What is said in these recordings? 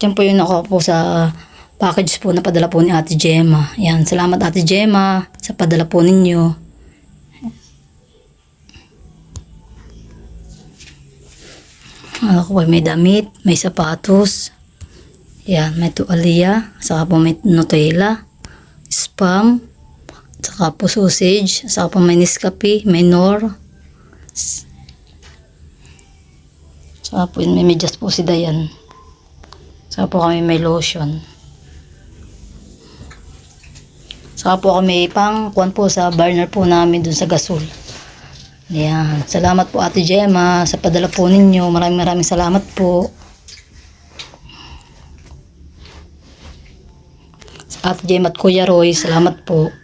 Diyan po yung nakuha po sa package po na padala po ni Ate Gemma. Yan, salamat Ate Gemma sa padala po ninyo. Ano po, may damit, may sapatos. Yan, may tuwalya, saka po may Nutella, spam, saka po sausage, saka po may Nescafe, may Nor. Saka po may medyas po si Dayan. Saka po kami may lotion. Saka po kami pang kuwan po sa burner po namin dun sa gasol. Ayan. Salamat po Ate Gemma sa padala po ninyo. Maraming maraming salamat po. Sa Ate Gemma at Kuya Roy, salamat po.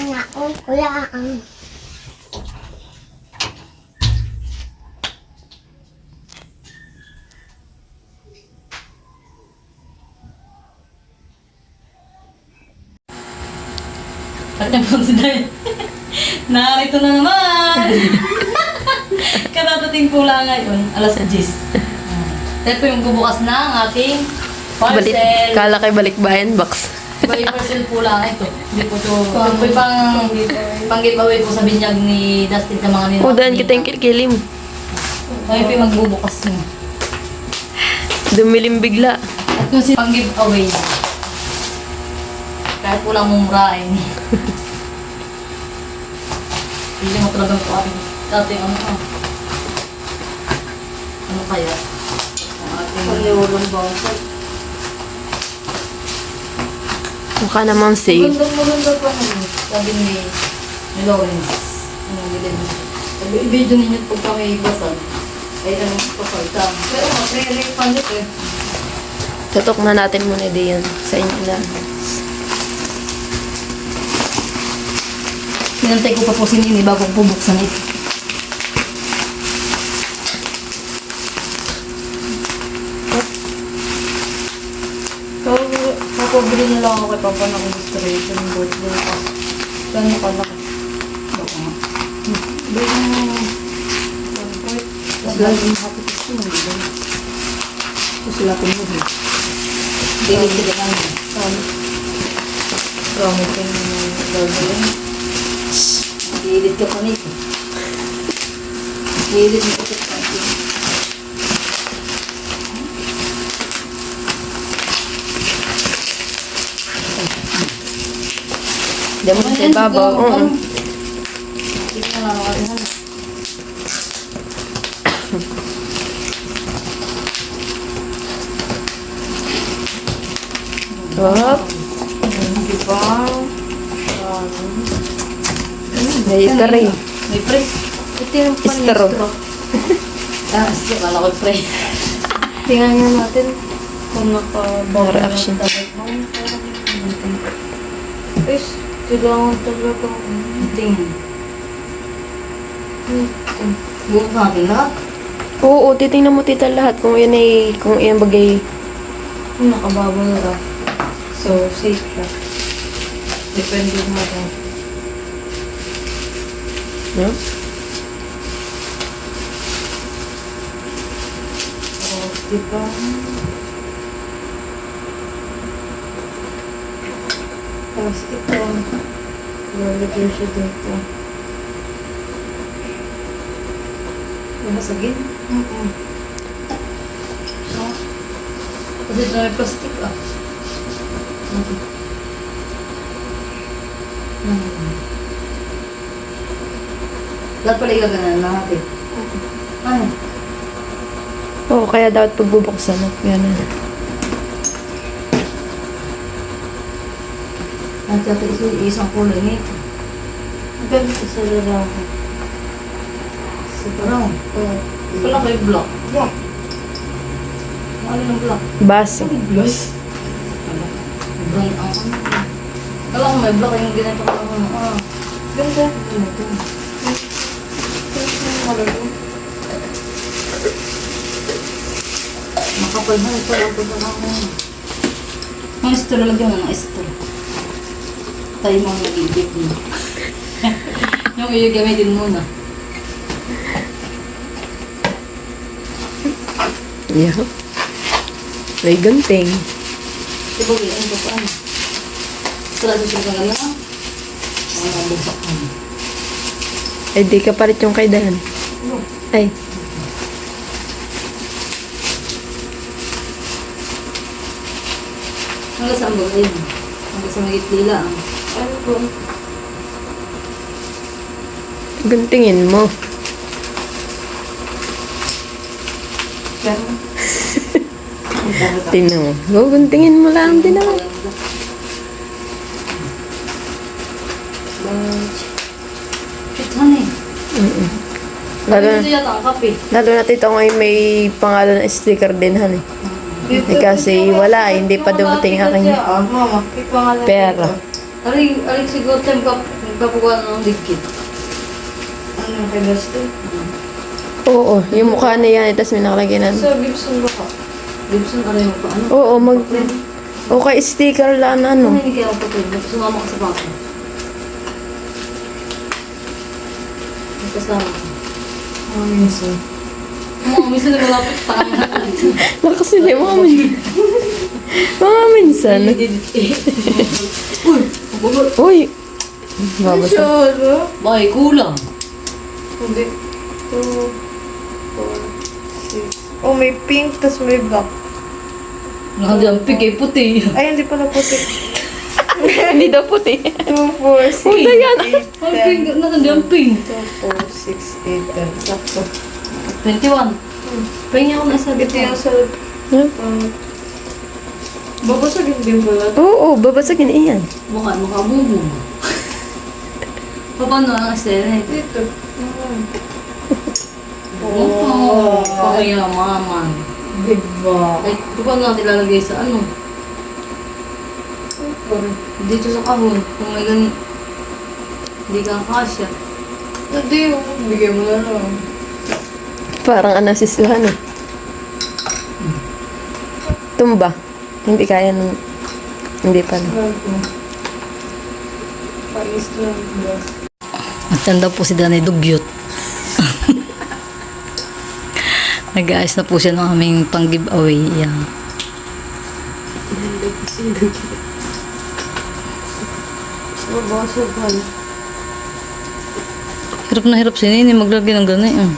Wala akong wala ang At na po si Dayan. Narito na naman! Katatating po lang ngayon, alas 10. Ito po yung bubukas na ang ating Balik, parcel. kala kay balikbayan box. By parcel po lang ito. Hindi po ito. Ito po yung pang, pang giveaway po sa binyag ni Dustin sa mga nila. Udan kita yung kilkilim. Ngayon po yung magbubukas niya. Dumilim bigla. At kung si pang giveaway. Kahit po lang mumurain. Hindi mo talagang po ating dating ano ah. Ano kaya? Ang ating paniwalong bangsa. Mukha namang safe. Maganda maganda pa naman. Sabi ni, ni Lawrence. Ano bilhin. Sabi, i-video ninyo pag kami basag. Ay, ano, pasalta. Pero mag-re-refund ito eh. Tutok na natin muna diyan sa inyo na. Sinantay ko pa po si Nini bago ko bubuksan ito. Kapabili na lang ako kay Papa ng illustration board. Saan mo kalaki? Baka nga. Bili mo. Tapos laging happy to see mo. Lapin mo din. Bili ko din ang Saan? Promising gagawin. Gilid ka pa nito. Gilid mo ito pa nito. Diyan mo sa ibabaw. Oo. Ka na nakalihan. Hop. Di ba? May tari. May pre. ito yung Istro. Ah, sige, kala ko pre. Tingnan nga natin kung naka reaction. Guys, kailangan talaga Tingin. Bukas natin lahat. Oo, titingnan mo tita lahat kung yan ay, kung yan bagay. kung nakababal na So, safe siya. Depende mo lang. Oh, di ba? Tapos ito, lalagyan siya dito. Masagin. Mm-mm. Kasi ito may plastic ah. Hmm. Lahat pala igaganan na natin. Ano? Oo, kaya dapat pagbubuksan at yan na. At ito ito isang kulay nito. Ang ganda sa lalaki. Sa Brown. Oo. Wala kayo black. Yeah. Ano yung black? Baso. Blues. Brown ang ano. Kala ko may black yung ginagawa ko ano. Ah. Ganda. Ganda. Makapal na ito. Ang pagkaka ko. Ang istro lagyan mo ng istro. Tayo mo ang nag-ibig mo. yung iyo gamitin muna. Yeah. May gunting. Di ba, ano ba pa? Ano? Sala sa sila nga lang. Ang buksak ko. Ay, di ka palit yung kay Dan. Ay. Hanggang saan ba yun? Hanggang sa magit lila. Ano po? Guntingin mo. Tingnan mo. Go, guntingin mo lang din. Shit, Lalo, Ito yata kape. lalo na tito ngayon may pangalan na sticker din, han eh. Eh, kasi wala, hindi pa dumating aking Ah, mama, ipangalan pera. Aling, aling siguro tayo ng digkit. Ano kay Dusty? Oo, yung mukha na yan, tapos may nakalagay na. So, Gibson ba ka? Gibson, ano yung pa? Ano? Oo, mag... Okay, sticker lang na Ano ano. hindi kaya ako patay? Sumama ka sa bako. Kasama ko. Mga minsan. Mga minsan na malapit pa Lakas nila yung mga min- Mga minsan. Uy! Ang bulot. Uy! Babasa. Bakit kulang? Hindi. Two, four, six. Oh, may pink, tas may black. Nakajampig kay puti. Ay, hindi pala puti. Hindi daw puti. Two, four, six, Uy, Diana. eight, Ang ten. pink, nakajamping. Two, four, six, eight, ten. Sakto. 21. Pahingin ako na isa Ito yung sa... Huh? Um, babasagin din pala. Oo, babasagin iyan. Mukha, mukha bubong. Paano ang eh? Dito. Ah. Oh, pakayamaman. Diba? Ay, paano natin lalagay sa ano? Dito sa kahon, kung may ganit. Hindi ka kasya. Hindi, oh. bigyan mo na lang. Parang ano si Suhan eh. Tumba. Hindi kaya nung... Hindi pa na. Pais lang. Magtanda po si Danay Dugyot. Nag-aayos na po siya ng aming pang-giveaway. Yan. Babasag ka. Hirap na hirap si Nini maglagay ng ganay. Eh.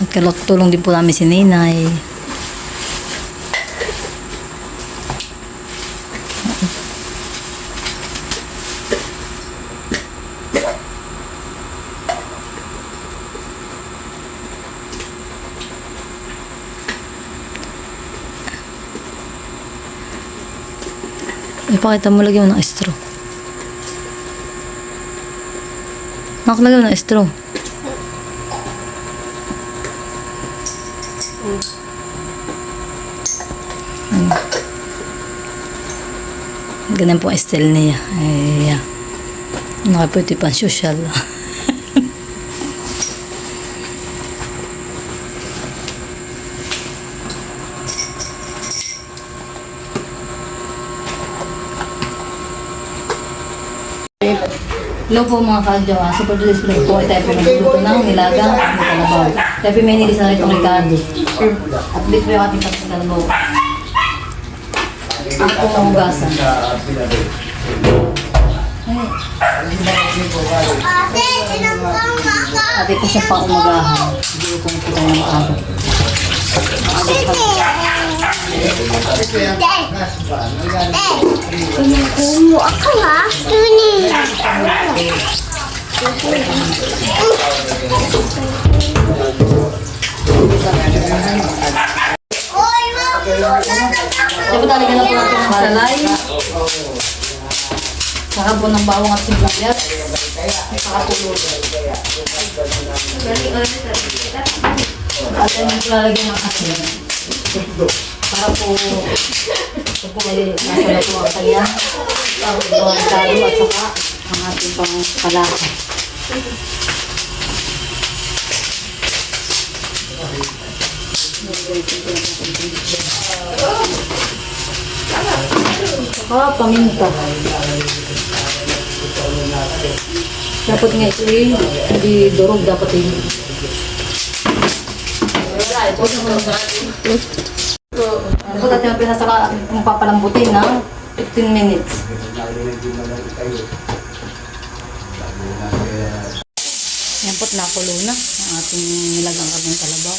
Nagkalak-tulong din po namin si Ninay. Ipakita mo lagyan mo ng straw. Nakalagay mo ng straw. Ano? Ganun po ang style niya. Ay, yeah. Nakaputi pa social. Hello po mga kadyawa. Sa Portuguese Vlog po ay tayo pinagluto ng nilagang at kalabaw. Tayo may nilis na itong Ricardo. At dito po yung ating kalabaw. Ang pong hugasan. At ito siya pang umagahan. Hindi ito na po tayo ng maaga. Kumu ako ha? Tuni. Diba talaga na po natin ang salay? Saka po ng bawang at sibuyas. Saka lulo. At then lalagyan ng asin. Para po ito po ay nasa na po ang kanya. Ang talo at saka ang ating pang palaka. Saka paminta. Dapat nga ito eh, hindi durog, dapat eh. Wala, ito Dapat natin pinasaka, kung papalambutin na 15 minutes. Yan po't nakulo na ang ating nilagang kaming kalabaw.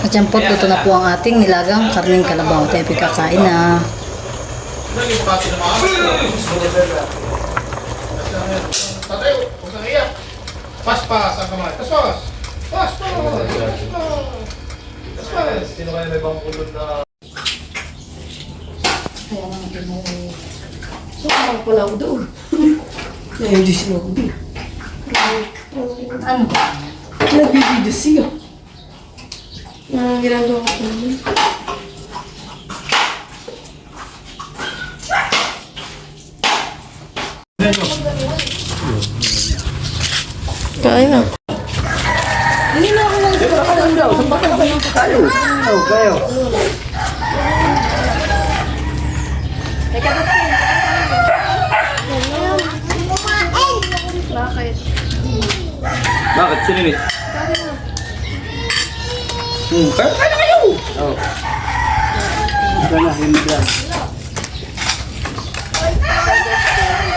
At yan po, na po ang ating nilagang karning kalabaw. Tayo pikakain na. Tatay, huwag kang iyak. Paspas ang kamay. Paspas. Paspas. Paspas. Sino kaya may bangkulod na... Kaya nga natin mo. So, parang pala ako doon. Nag-video siya ako doon. Ano? Nag-video siya. Ang ginagawa ko naman. Kain na. Bakit? Bakit? Sino ni? Hmm, kaya kaya na kayo! Oh. Ito na, hindi yan.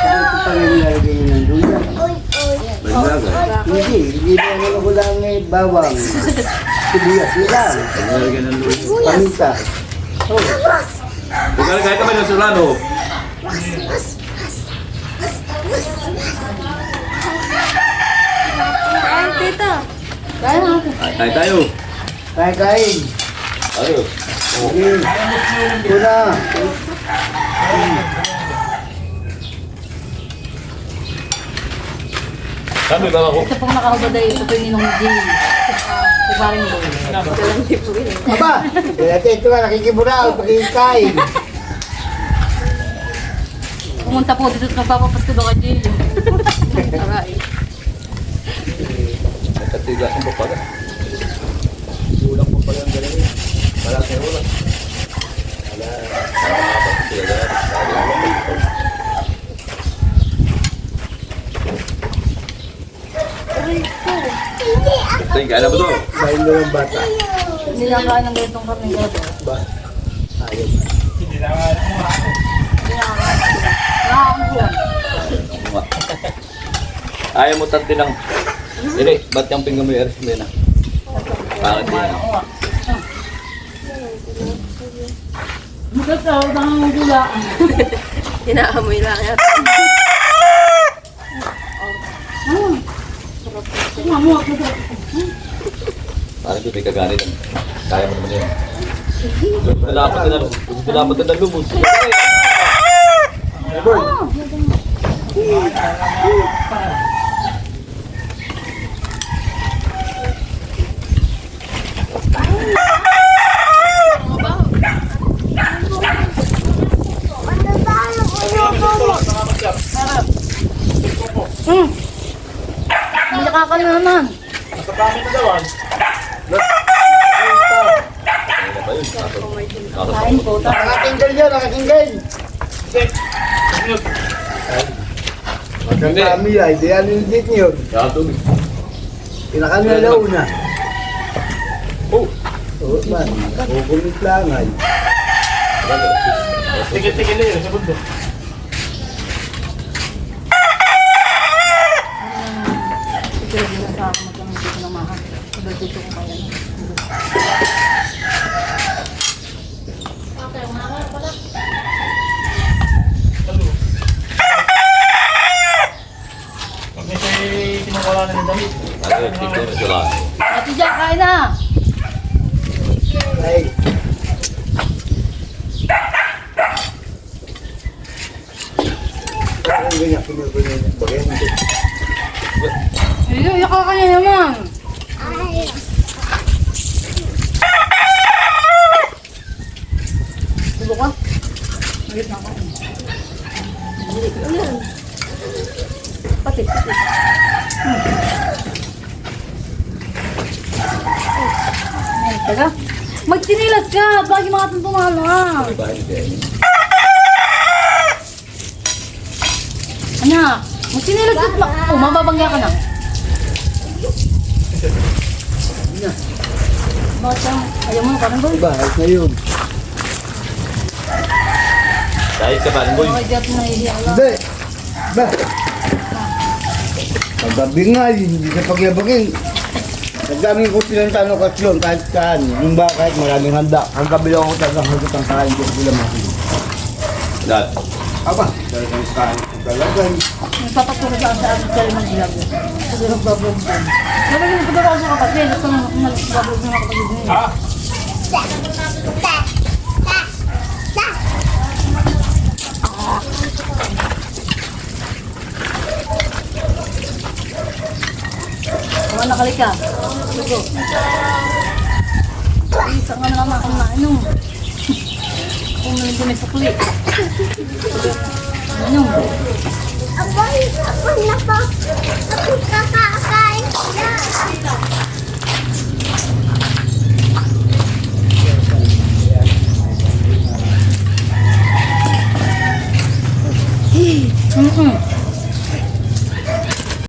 Ito pa rin nilalagay mo ng luya. Hindi, hindi na ano lang eh, bawang. Sibuyas, lang. Nalagyan ng lulo. Paminta. Naglalagay ka ba ng serrano? Ay, tita. Kaya natin. Tayo tayo. Kain, kain. Tayo. Sige. Ito na. Sabi ba ako? Ito pong nakahubad ay ito po yung ninong G. Si Paring Boy. Aba, kaya ito nga, nakikiburaw, pakikain. Pumunta po dito at magpapapasko daw kay Jill. Aray. Nagkatigas ang papaga. Ulang pa pala ang galing. Wala sa ulang. Wala. Wala. Tingin ka na ba to? Kain mo ng bata. Hindi lang kain ng ganitong karning kalabaw. Ba? Ayaw. Nakakamulan. Ayaw mo tanti ng... Hindi, ba't yung pinggan mo yung eres mo yun ah? Bakit yun? Ang gula. Inaamoy lang yan. Mamuha ko sa Parang doon may kagalit. Kaya mo naman yun. Dapat ka na Dapat ka na lumos. Hindi nakakaliwa naman. Kain po. Nakatinggal yan, nakatinggal. Magkang kami ay, di ano yung date yun. Katog. Pinakanalaw na. Oh. Oo man, kukumit lang ay. Tigil-tigil na yun sa bundok. Siguro din sa akin magkano dito ng mahal. Sabi dito ko kaya. Siya tinukala na sila. Ate Jack, kain na! Ayan. Patik, patik. Hmm. Ay, taga. Magtinilas ka! Bagi mga itong tumala. Anak, magtinilas ka. Oh, mababangga ka na. Anak. Ayaw mo, parang ba? Bahay na yun. Dahil ka ba, boy? Ako. Hindi. Ba. Paggabi nga, hindi sa pagyabagin. Nagdaming ko silang tanong kasyon kahit saan. Yung ba kahit maraming handa. Ang gabi lang ako talagang hagot ang kain ko sila masin. Dad. Aba, talagang kain ko talagang. Nagpapaturo sa sa akin sa limang ilag. Kasi nag-vlog din. Sabi ko, nagpapaturo ako sa kapatid. Ito na nag-vlog na kapatid. Ha? Mga nakalika. Lugo. Isa nga naman akong nainom. Kung nalang ko may sukli. Ano? Ako, ako na po. Ako kakakain. 음, 응. 응.